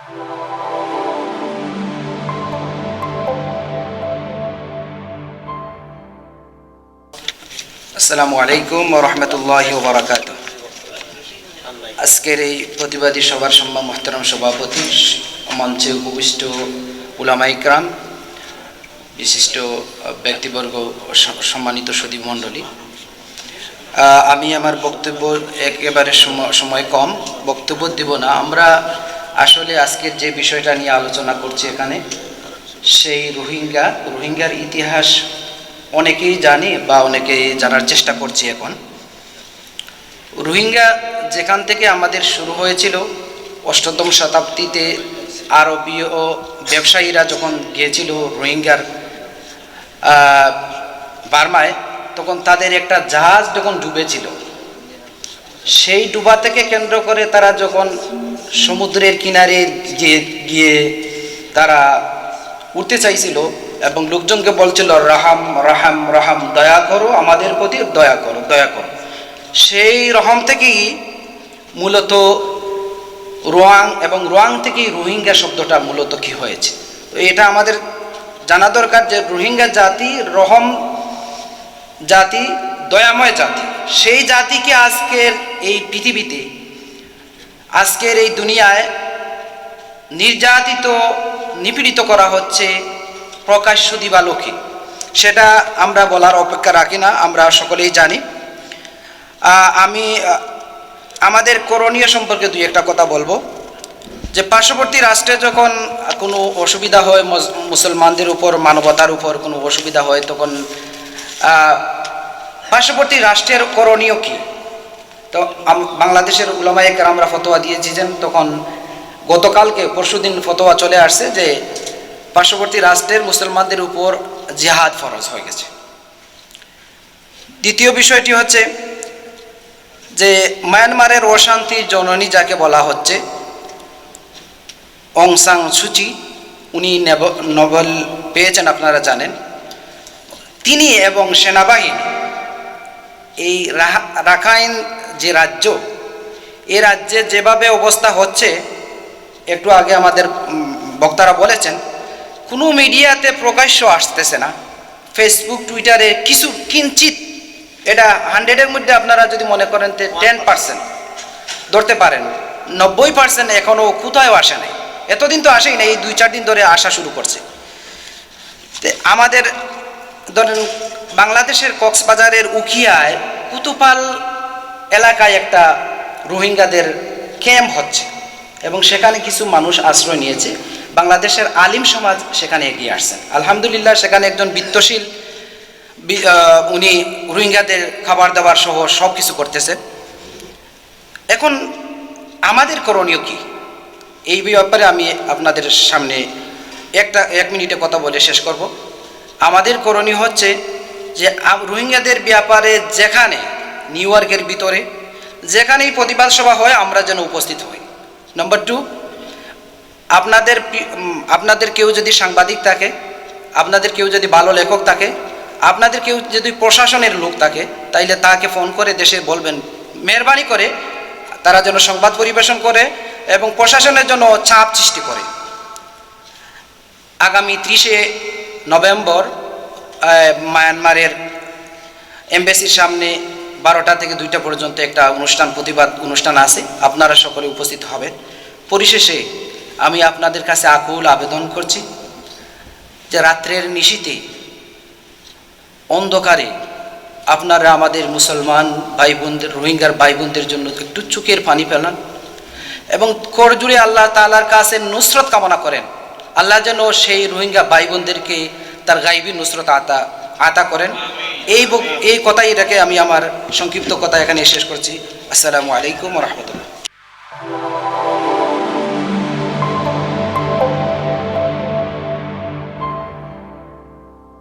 আসসালামু আলাইকুম রহমতুল্লাহ বারাকাত আজকের এই প্রতিবাদী সভার সম্মান মোহতারাম সভাপতি মঞ্চে উপবিষ্ট উলামা ইকরাম, বিশিষ্ট ব্যক্তিবর্গ সম্মানিত সদীপ মণ্ডলী। আমি আমার বক্তব্য একেবারে সম- সময় কম। বক্তব্য দেব না। আমরা আসলে আজকের যে বিষয়টা নিয়ে আলোচনা করছি এখানে, সেই রোহিঙ্গা, রোহিঙ্গার ইতিহাস অনেকেই জানে বা অনেকেই জানার চেষ্টা করছি এখন। রোহিঙ্গা যেখান থেকে আমাদের শুরু হয়েছিল অষ্টম শতাব্দীতে আরবীয় ব্যবসায়ীরা যখন গিয়েছিল রোহিঙ্গার বার্মায়, তখন তাদের একটা জাহাজ যখন ডুবেছিল সেই ডুবা থেকে কেন্দ্র করে তারা যখন সমুদ্রের কিনারে গিয়ে গিয়ে তারা উঠতে চাইছিল এবং লোকজনকে বলছিল, রাহাম রাহাম রাহাম, দয়া করো, আমাদের প্রতি দয়া করো দয়া করো। সেই রহম থেকেই মূলত রোয়াং এবং রোয়াং থেকেই রোহিঙ্গা শব্দটা মূলত কি হয়েছে। তো এটা আমাদের জানা দরকার যে রোহিঙ্গা জাতি, রহম জাতি, দয়াময় জাতি। সেই জাতিকে আজকের এই পৃথিবীতে, আজকের এই দুনিয়ায় নির্যাতিত, নিপীড়িত করা হচ্ছে প্রকাশ্য দিবালোকে। সেটা আমরা বলার অপেক্ষা রাখি না, আমরা সকলেই জানি। আমি আমাদের করণীয় সম্পর্কে দুই একটা কথা বলব। যে পার্শ্ববর্তী রাষ্ট্রে যখন কোনো অসুবিধা হয় মুসলমানদের উপর, মানবতার উপর কোনো অসুবিধা হয়, তখন পার্শ্ববর্তী রাষ্ট্রের করণীয় কি? তো বাংলাদেশের উলামায়ে কেরামরা ফতোয়া দিয়েছিলেন, তখন গতকালকে পরশুদিন ফতোয়া চলে আসছে যে পার্শ্ববর্তী রাষ্ট্রের মুসলমানদের উপর জিহাদ ফরজ হয়ে গেছে। দ্বিতীয় বিষয়টি হচ্ছে যে মায়ানমারের অশান্তির জননী যাকে বলা হচ্ছে, অং সাং সুচি উনি নেব- নোবেল পেয়েছেন, আপনারা জানেন। তিনি এবং সেনাবাহিনী এই রাখাইন যে রাজ্য এ রাজ্যে যেভাবে অবস্থা হচ্ছে একটু আগে আমাদের বক্তারা বলেছেন কোনো মিডিয়াতে প্রকাশ্য আসতেছে না। ফেসবুক টুইটারে কিছু কিঞ্চিত এটা হান্ড্রেডের মধ্যে আপনারা যদি মনে করেন টেন পার্সেন্ট ধরতে পারেন নব্বই পার্সেন্ট এখনও কোথাও আসে নাই। এতদিন তো আসেই না এই দুই চার দিন ধরে আসা শুরু করছে। আমাদের ধরেন বাংলাদেশের কক্সবাজারের উখিয়ায় কুতুপাল এলাকায় একটা রোহিঙ্গাদের ক্যাম্প হচ্ছে এবং সেখানে কিছু মানুষ আশ্রয় নিয়েছে। বাংলাদেশের আলিম সমাজ সেখানে এগিয়ে আসছেন আলহামদুলিল্লাহ, সেখানে একজন বিত্তশীল উনি রোহিঙ্গাদের খাবার দাবার সহ সব কিছু করতেছে। এখন আমাদের করণীয় কি? এই ব্যাপারে আমি আপনাদের সামনে একটা, এক মিনিটে কথা বলে শেষ করব। আমাদের করণীয় হচ্ছে যে রোহিঙ্গাদের ব্যাপারে যেখানে নিউ ইয়র্কের ভিতরে, যেখানেই প্রতিবাদ সভা হয়, আমরা যেন উপস্থিত হই। নম্বর টু আপনাদের আপনাদের কেউ যদি সাংবাদিক থাকে, আপনাদের কেউ যদি ভালো লেখক থাকে, আপনাদের কেউ যদি প্রশাসনের লোক থাকে, তাইলে তাকে ফোন করে দেশে বলবেন, মেহরবানি করে তারা যেন সংবাদ পরিবেশন করে এবং প্রশাসনের জন্য চাপ সৃষ্টি করে। আগামী ত্রিশে নভেম্বর মায়ানমারের এমবেসির সামনে বারোটা থেকে দুইটা পর্যন্ত একটা অনুষ্ঠান, প্রতিবাদ অনুষ্ঠান আছে। আপনারা সকলে উপস্থিত হবেন। পরিশেষে আমি আপনাদের কাছে আকুল আবেদন করছি যে রাত্রের নিশীতে অন্ধকারে আপনারা আমাদের মুসলমান ভাই বোনদের রোহিঙ্গার ভাই বোনদের জন্য একটু চোখের পানি ফেলান এবং করজুড়ে আল্লাহ তালার কাছে নুসরত কামনা করেন। আল্লাহ যেন সেই রোহিঙ্গা ভাই বোনদেরকে তার গাইবী নুসরত আতা আতা করেন। এই এই কথাই এটাকে আমি আমার সংক্ষিপ্ত কথা এখানে শেষ করছি। আসসালামু আলাইকুম রহমতুল্লাহ।